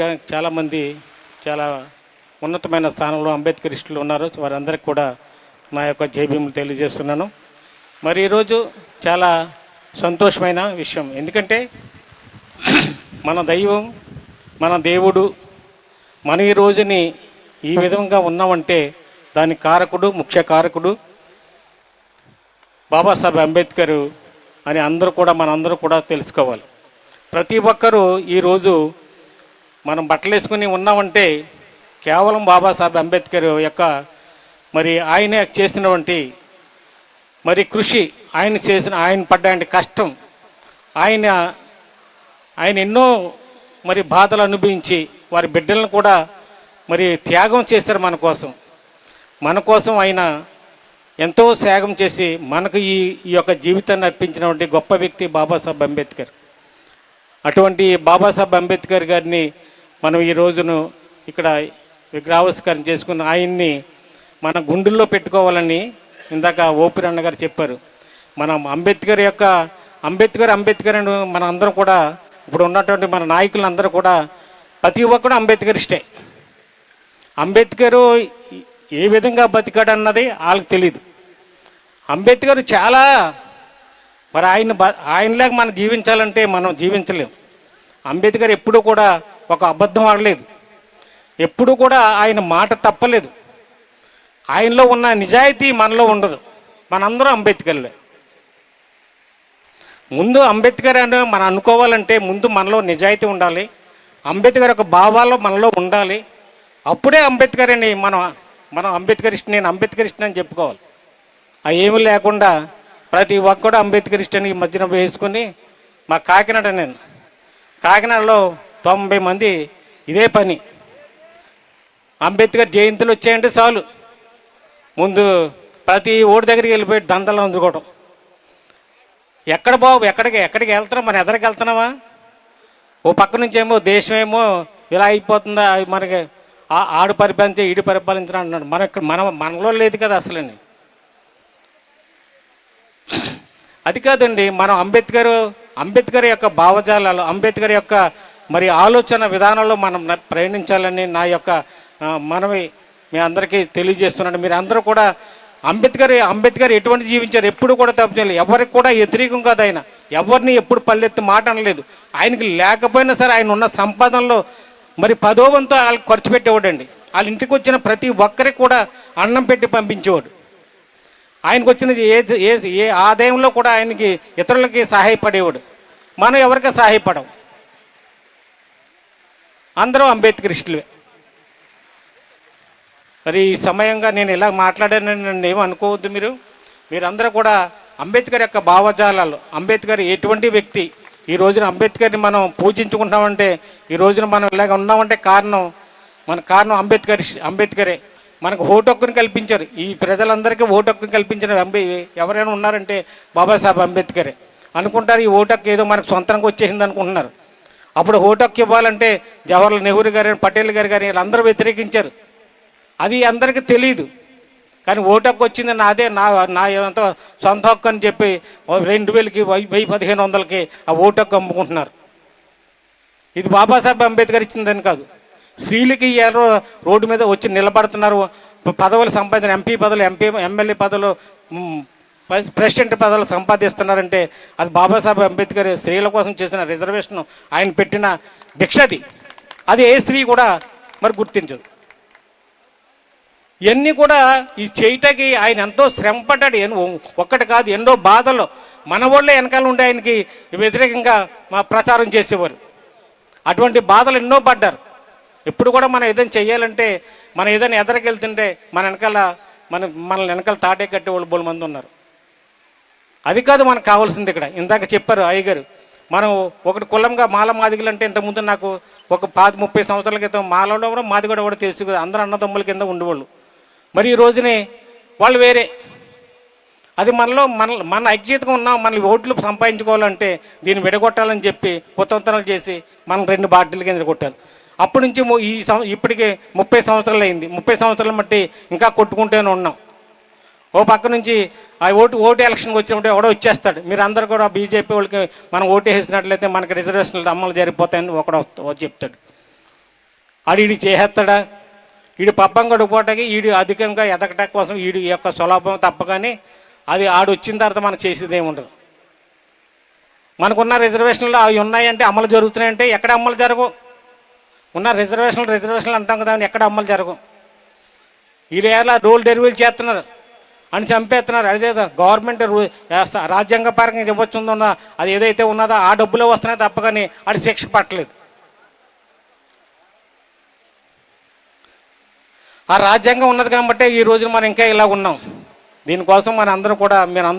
ఇంకా చాలామంది చాలా ఉన్నతమైన స్థానంలో అంబేద్కరిస్టులు ఉన్నారు. వారందరికీ కూడా నా యొక్క జైభీములు తెలియజేస్తున్నాను. మరి ఈరోజు చాలా సంతోషమైన విషయం. ఎందుకంటే మన దైవం మన దేవుడు మన ఈ రోజుని ఈ విధంగా ఉన్నామంటే దాని కారకుడు ముఖ్య కారకుడు బాబాసాహెబ్ అంబేద్కర్ అని అందరూ కూడా మనందరూ కూడా తెలుసుకోవాలి. ప్రతి ఒక్కరూ ఈరోజు మనం బట్టలు వేసుకుని ఉన్నామంటే కేవలం బాబాసాహెబ్ అంబేద్కర్ యొక్క మరి ఆయన చేసినటువంటి మరి కృషి ఆయన చేసిన ఆయన పడ్డ కష్టం. ఆయన ఆయన ఎన్నో మరి బాధలు అనుభవించి వారి బిడ్డలను కూడా మరి త్యాగం చేశారు మన కోసం. మన కోసం ఆయన ఎంతో త్యాగం చేసి మనకు ఈ ఈ యొక్క జీవితాన్ని అర్పించినటువంటి గొప్ప వ్యక్తి బాబాసాహెబ్ అంబేద్కర్. అటువంటి బాబాసాహెబ్ అంబేద్కర్ గారిని మనం ఈ రోజును ఇక్కడ విగ్రహావిష్కరణ చేసుకున్న ఆయన్ని మన గుండెల్లో పెట్టుకోవాలని ఇందాక ఓపిరి అన్న గారు చెప్పారు. మనం అంబేద్కర్ యొక్క అంబేద్కర్ అంబేద్కర్ అని మన అందరం కూడా ఇప్పుడు ఉన్నటువంటి మన నాయకులందరూ కూడా ప్రతి ఒక్కడు అంబేద్కరిస్టే. అంబేద్కర్ ఏ విధంగా బతికాడు అన్నది వాళ్ళకి తెలియదు అంబేద్కర్ చాలా మరి ఆయన ఆయనలాగా మనం జీవించాలంటే మనం జీవించలేం. అంబేద్కర్ ఎప్పుడూ కూడా ఒక అబద్ధం ఆడలేదు. ఎప్పుడూ కూడా ఆయన మాట తప్పలేదు. ఆయనలో ఉన్న నిజాయితీ మనలో ఉండదు. మనందరం అంబేద్కర్లే. ముందు అంబేద్కర్ అని మనం అనుకోవాలంటే ముందు మనలో నిజాయితీ ఉండాలి. అంబేద్కర్ యొక్క భావాలు మనలో ఉండాలి. అప్పుడే అంబేద్కర్ అని మనం మనం అంబేద్కరిస్ట్ నేను అంబేద్కరిస్ట్ అని చెప్పుకోవాలి. ఆ ఏమీ లేకుండా ప్రతి ఒక్కడు అంబేద్కరిస్ట్ అని ఈ మధ్యన వేసుకుని మా కాకినాడ నేను. కాకినాడలో తొంభై మంది ఇదే పని. అంబేద్కర్ జయంతులు వచ్చాయంటే చాలు. ముందు ప్రతి ఓడి దగ్గరికి వెళ్ళిపోయి దందలు అందుకోవడం ఎక్కడ బాబు ఎక్కడికి ఎక్కడికి వెళ్తున్నాం మన ఎదరికి వెళ్తున్నావా? ఓ పక్క నుంచి ఏమో దేశమేమో ఇలా అయిపోతుందా? అది మనకి ఆ- ఆడు పరిపాలించే ఈడు పరిపాలించడం అంటున్నాడు. మన మన మనలో లేదు కదా అసలని. అది కాదండి మనం అంబేద్కర్ అంబేద్కర్ యొక్క భావజాలాలు అంబేద్కర్ యొక్క మరి ఆలోచన విధానంలో మనం ప్రయాణించాలని నా యొక్క మనవి మీ అందరికీ తెలియజేస్తున్నాను. మీరు అందరూ కూడా అంబేద్కర్ అంబేద్కర్ ఎటువంటి జీవించారు ఎప్పుడు కూడా తప్పు చేయలేదు. ఎవరికి కూడా వ్యతిరేకం కాదు ఆయన. ఎవరిని ఎప్పుడు పల్లెత్తి మాట అనలేదు. ఆయనకి లేకపోయినా సరే ఆయన ఉన్న సంపాదనలో మరి పదో వంతు వాళ్ళకి ఖర్చు పెట్టేవాడండి. వాళ్ళ ఇంటికి వచ్చిన ప్రతి ఒక్కరికి కూడా అన్నం పెట్టి పంపించేవాడు. ఆయనకు వచ్చిన ఏ ఏ ఏ ఆదాయంలో కూడా ఆయనకి ఇతరులకి సహాయపడేవాడు. మనం ఎవరికి సహాయపడము? అందరూ అంబేద్కరిస్టులే మరి ఈ సమయంగా నేను ఇలా మాట్లాడానని నన్ను ఏమీ అనుకోవద్దు మీరు. మీరందరూ కూడా అంబేద్కర్ యొక్క భావజాలాలు అంబేద్కర్ ఎటువంటి వ్యక్తి ఈ రోజున అంబేద్కర్ని మనం పూజించుకుంటామంటే ఈ రోజున మనం ఇలాగ ఉన్నామంటే కారణం మన కారణం అంబేద్కర్ అంబేద్కరే. మనకు ఓటు హక్కుని కల్పించారు. ఈ ప్రజలందరికీ ఓటు హక్కుని కల్పించిన అంబే ఎవరైనా ఉన్నారంటే బాబాసాహెబ్ అంబేద్కరే. అనుకుంటారు ఈ ఓటు హక్కు ఏదో మనకు సొంతంగా వచ్చేసింది అనుకుంటున్నారు. అప్పుడు ఓటు ఇవ్వాలంటే జవహర్లాల్ నెహ్రూ గారు పటేల్ గారు కానీ వీళ్ళందరూ వ్యతిరేకించారు. అది అందరికీ తెలియదు కానీ ఓటు వచ్చింది నాదే నా నా ఎంతో సొంత హక్కు అని చెప్పి రెండు వేలకి వెయ్యి పదిహేను వందలకి ఆ ఓటు హక్కు అమ్ముకుంటున్నారు. ఇది బాబాసాహెబ్ అంబేద్కర్ ఇచ్చిందని కాదు. స్త్రీలకి ఎవరో రోడ్డు మీద వచ్చి నిలబడుతున్నారు. పదవులు సంపాదించిన ఎంపీ పదవులు ఎంపీ ఎమ్మెల్యే పదవులు ప్రెసిడెంట్ పదవులు సంపాదిస్తున్నారంటే అది బాబాసాహెబ్ అంబేద్కర్ స్త్రీల కోసం చేసిన రిజర్వేషన్ ఆయన పెట్టిన భిక్షది అది. ఏ స్త్రీ కూడా మరి గుర్తించదు. ఇవన్నీ కూడా ఈ చేయటానికి ఆయన ఎంతో శ్రమ పడ్డాడు ఒక్కటి కాదు ఎన్నో బాధలు మన వాళ్ళే వెనకాల ఉండే ఆయనకి వ్యతిరేకంగా మా ప్రచారం చేసేవారు. అటువంటి బాధలు ఎన్నో పడ్డారు. ఎప్పుడు కూడా మనం ఏదైనా చేయాలంటే మనం ఏదైనా ఎదరికెళ్తుంటే మన వెనకాల మన మన వెనకాల తాటే కట్టే వాళ్ళు బోలు మంది ఉన్నారు. అది కాదు మనకు కావాల్సింది ఇక్కడ. ఇందాక చెప్పారు అయ్యగారు మనం ఒకటి కులంగా మాల మాదిగలు అంటే ఇంతకుముందు నాకు ఒక పాతి ముప్పై సంవత్సరాల క్రితం మాలలో కూడా మాది కూడా తెలుసు కదా అందరూ అన్నదమ్ముల కింద ఉండేవాళ్ళు. మరి ఈ రోజునే వాళ్ళు వేరే. అది మనలో మన మన ఐక్యతగా ఉన్నాం మన ఓట్లు సంపాదించుకోవాలంటే దీన్ని విడగొట్టాలని చెప్పి కుతంత్రాలు చేసి మనం రెండు పార్టీల కింద కొట్టాలి అప్పటి నుంచి ఈ సం ఇప్పటికి ముప్పై సంవత్సరాలు అయింది. ముప్పై సంవత్సరాలు బట్టి ఇంకా కొట్టుకుంటూనే ఉన్నాం. ఓ పక్క నుంచి ఆ ఓటు ఓటు ఎలక్షన్కి వచ్చినప్పుడు ఎవడో వచ్చేస్తాడు మీరు అందరు కూడా బీజేపీ వాళ్ళకి మనం ఓటు వేసినట్లయితే మనకి రిజర్వేషన్లు అమలు జరిగిపోతాయని ఒకడో చెప్తాడు. ఆడు ఈడు చేసేస్తాడా? ఈడు పబ్బం గడిపోవటానికి ఈడు అధికంగా ఎదగటం కోసం వీడి యొక్క స్వలాభం తప్పగానే అది ఆడు వచ్చిన తర్వాత మనం చేసేది ఏముండదు మనకున్న రిజర్వేషన్లు అవి ఉన్నాయంటే అమలు జరుగుతున్నాయంటే ఎక్కడ అమలు జరగవు. ఉన్న రిజర్వేషన్లు రిజర్వేషన్లు అంటాం కదా ఎక్కడ అమలు జరగవు. ఈ ఏళ్ళ రోల్ డెలివరీ చేస్తున్నారు. అని చంపేస్తున్నారు. అదే గవర్నమెంట్ రాజ్యాంగ స- రాజ్యాంగపరంగా అది ఏదైతే ఉన్నదో ఆ డబ్బులే వస్తున్నాయి తప్ప కానీ అది శిక్ష పట్టలేదు. ఆ రాజ్యాంగం ఉన్నది కాబట్టి ఈ రోజున మనం ఇంకా ఇలా ఉన్నాం. దీనికోసం మన అందరం కూడా మీరు అందరూ